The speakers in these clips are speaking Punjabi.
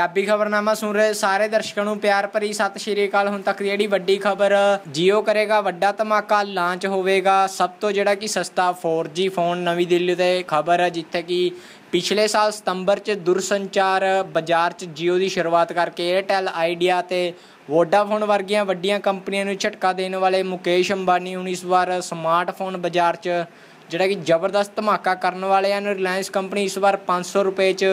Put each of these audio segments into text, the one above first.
ਪੰਜਾਬੀ ਖਬਰਨਾਮਾ ਸੁਣ ਰਹੇ ਸਾਰੇ ਦਰਸ਼ਕਾਂ ਨੂੰ ਪਿਆਰ ਭਰੀ ਸਤਿ ਸ਼੍ਰੀ ਅਕਾਲ। ਹੁਣ ਤੱਕ ਦੀ ਜਿਹੜੀ ਵੱਡੀ ਖਬਰ ਜੀਓ ਕਰੇਗਾ, ਵੱਡਾ ਧਮਾਕਾ ਲਾਂਚ ਹੋਵੇਗਾ। ਸਭ ਤੋਂ ਜਿਹੜਾ ਕਿ ਸਸਤਾ 4G ਫੋਨ ਨਵੀਂ ਦਿੱਲੀ ਤੇ ਖਬਰ ਹੈ, ਜਿੱਥੇ ਕਿ ਪਿਛਲੇ ਸਾਲ ਸਤੰਬਰ 'ਚ ਦੂਰਸੰਚਾਰ ਬਾਜ਼ਾਰ 'ਚ Jio ਦੀ ਸ਼ੁਰੂਆਤ ਕਰਕੇ Airtel, Idea ਤੇ ਵੋਡਾਫੋਨ ਵਰਗੀਆਂ ਵੱਡੀਆਂ ਕੰਪਨੀਆਂ ਨੂੰ ਝਟਕਾ ਦੇਣ ਵਾਲੇ ਮੁਕੇਸ਼ ਅੰਬਾਨੀ ਹੁਣ ਇਸ ਵਾਰ ਸਮਾਰਟਫੋਨ ਬਾਜ਼ਾਰ 'ਚ ਜਿਹੜਾ ਕਿ ਜ਼ਬਰਦਸਤ ਧਮਾਕਾ ਕਰਨ ਵਾਲੇ ਹਨ। ਰਿਲਾਇੰਸ ਕੰਪਨੀ ਇਸ ਵਾਰ 500 ਰੁਪਏ ਚ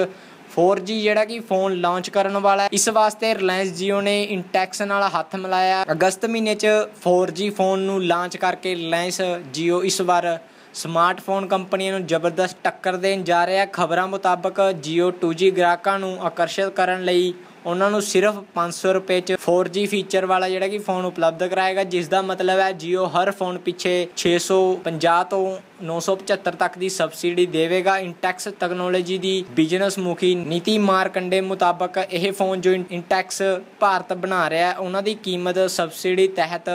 4G ਜਿਹੜਾ ਕਿ ਫੋਨ ਲਾਂਚ ਕਰਨ ਵਾਲਾ ਹੈ। ਇਸ ਵਾਸਤੇ ਰਿਲਾਇੰਸ Jio ਨੇ ਇੰਟੈਕਸ ਨਾਲ ਹੱਥ ਮਿਲਾਇਆ ਅਗਸਤ ਮਹੀਨੇ 'ਚ 4G ਫੋਨ ਨੂੰ ਲਾਂਚ ਕਰਕੇ ਰਿਲਾਇੰਸ Jio ਇਸ ਵਾਰ ਸਮਾਰਟਫੋਨ ਕੰਪਨੀਆਂ ਨੂੰ ਜ਼ਬਰਦਸਤ ਟੱਕਰ ਦੇਣ ਜਾ ਰਿਹਾ ਖਬਰਾਂ ਮੁਤਾਬਕ Jio 2G ਗ੍ਰਾਹਕਾਂ ਨੂੰ ਆਕਰਸ਼ਿਤ ਕਰਨ ਲਈ ਉਹਨਾਂ ਨੂੰ ਸਿਰਫ 500 ਰੁਪਏ ਚ 4G ਫੀਚਰ ਵਾਲਾ ਜਿਹੜਾ ਕਿ ਫੋਨ ਉਪਲਬਧ ਕਰਾਏਗਾ ਜਿਸ ਦਾ ਮਤਲਬ ਹੈ Jio ਹਰ ਫੋਨ ਪਿੱਛੇ 650 ਤੋਂ 975 ਤੱਕ ਦੀ ਸਬਸਿਡੀ ਦੇਵੇਗਾ। ਇੰਟੈਕਸ ਟੈਕਨੋਲੋਜੀ ਦੀ ਬਿਜ਼ਨਸ ਮੁਖੀ ਨੀਤੀ ਮਾਰਕੰਡੇ ਮੁਤਾਬਕ ਇਹ ਫੋਨ ਜੋ ਇੰਟੈਕਸ ਭਾਰਤ ਬਣਾ ਰਿਹਾ ਹੈ, ਉਹਨਾਂ ਦੀ ਕੀਮਤ ਸਬਸਿਡੀ ਤਹਿਤ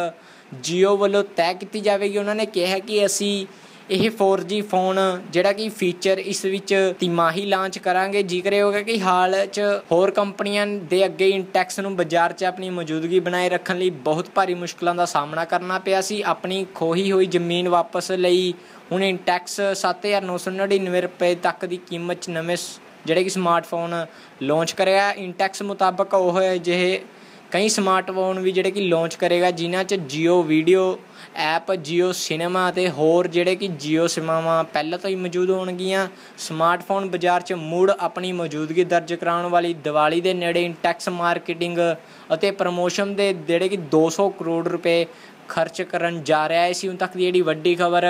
Jio ਵੱਲੋਂ ਤੈਅ ਕੀਤੀ ਜਾਵੇਗੀ। ਉਹਨਾਂ ਨੇ ਕਿਹਾ ਕਿ ਅਸੀਂ ਇਹ 4G ਫੋਨ ਜਿਹੜਾ ਕਿ ਫੀਚਰ ਇਸ ਵਿੱਚ ਤਿਮਾਹੀ ਲਾਂਚ ਕਰਾਂਗੇ। ਜ਼ਿਕਰ ਹੋਗਾ ਕਿ ਹਾਲ 'ਚ ਹੋਰ ਕੰਪਨੀਆਂ ਦੇ ਅੱਗੇ ਇੰਟੈਕਸ ਨੂੰ ਬਾਜ਼ਾਰ 'ਚ ਆਪਣੀ ਮੌਜੂਦਗੀ ਬਣਾਏ ਰੱਖਣ ਲਈ ਬਹੁਤ ਭਾਰੀ ਮੁਸ਼ਕਲਾਂ ਦਾ ਸਾਹਮਣਾ ਕਰਨਾ ਪਿਆ ਸੀ। ਆਪਣੀ ਖੋਹੀ ਹੋਈ ਜ਼ਮੀਨ ਵਾਪਸ ਲਈ ਹੁਣ ਇੰਟੈਕਸ 7999 ਰੁਪਏ ਤੱਕ ਦੀ ਕੀਮਤ 'ਚ ਨਵੇਂ ਜਿਹੜੇ ਕਿ ਸਮਾਰਟਫੋਨ ਲਾਂਚ ਕਰਿਆ। ਇੰਟੈਕਸ ਮੁਤਾਬਕ ਉਹ ਜਿਹੇ ਕਈ ਸਮਾਰਟਫੋਨ ਵੀ ਜਿਹੜੇ ਕਿ ਲਾਂਚ ਕਰੇਗਾ ਜਿਨ੍ਹਾਂ 'ਚ Jio video app Jio cinema ਅਤੇ ਹੋਰ ਜਿਹੜੇ ਕਿ Jio ਸਿਨੇਮਾ ਪਹਿਲਾਂ ਤੋਂ ਹੀ ਮੌਜੂਦ ਹੋਣਗੀਆਂ ਸਮਾਰਟਫੋਨ ਬਾਜ਼ਾਰ 'ਚ ਮੁੜ ਆਪਣੀ ਮੌਜੂਦਗੀ ਦਰਜ ਕਰਾਉਣ ਵਾਲੀ ਦੀਵਾਲੀ ਦੇ ਨੇੜੇ ਇੰਟੈਕਸ ਮਾਰਕੀਟਿੰਗ ਅਤੇ ਪ੍ਰਮੋਸ਼ਨ ਦੇ ਜਿਹੜੇ ਕਿ 200 ਕਰੋੜ ਰੁਪਏ ਖਰਚ ਕਰਨ ਜਾ ਰਿਹਾ ਹੈ ਸੀ ਹੁਣ ਤੱਕ ਦੀ ਜਿਹੜੀ ਵੱਡੀ ਖਬਰ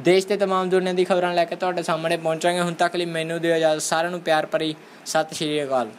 ਦੇਸ਼ ਤੇ तमाम ਦੁਨੀਆ ਦੀ ਖਬਰਾਂ ਲੈ ਕੇ ਤੁਹਾਡੇ ਸਾਹਮਣੇ ਪਹੁੰਚਾਂਗੇ ਹੁਣ ਤੱਕ ਲਈ ਮੈਨੂੰ ਦਿਓ ਇਜਾਜ਼ਤ ਸਾਰਿਆਂ ਨੂੰ ਪਿਆਰ ਭਰੀ ਸਤਿ ਸ਼੍ਰੀ ਅਕਾਲ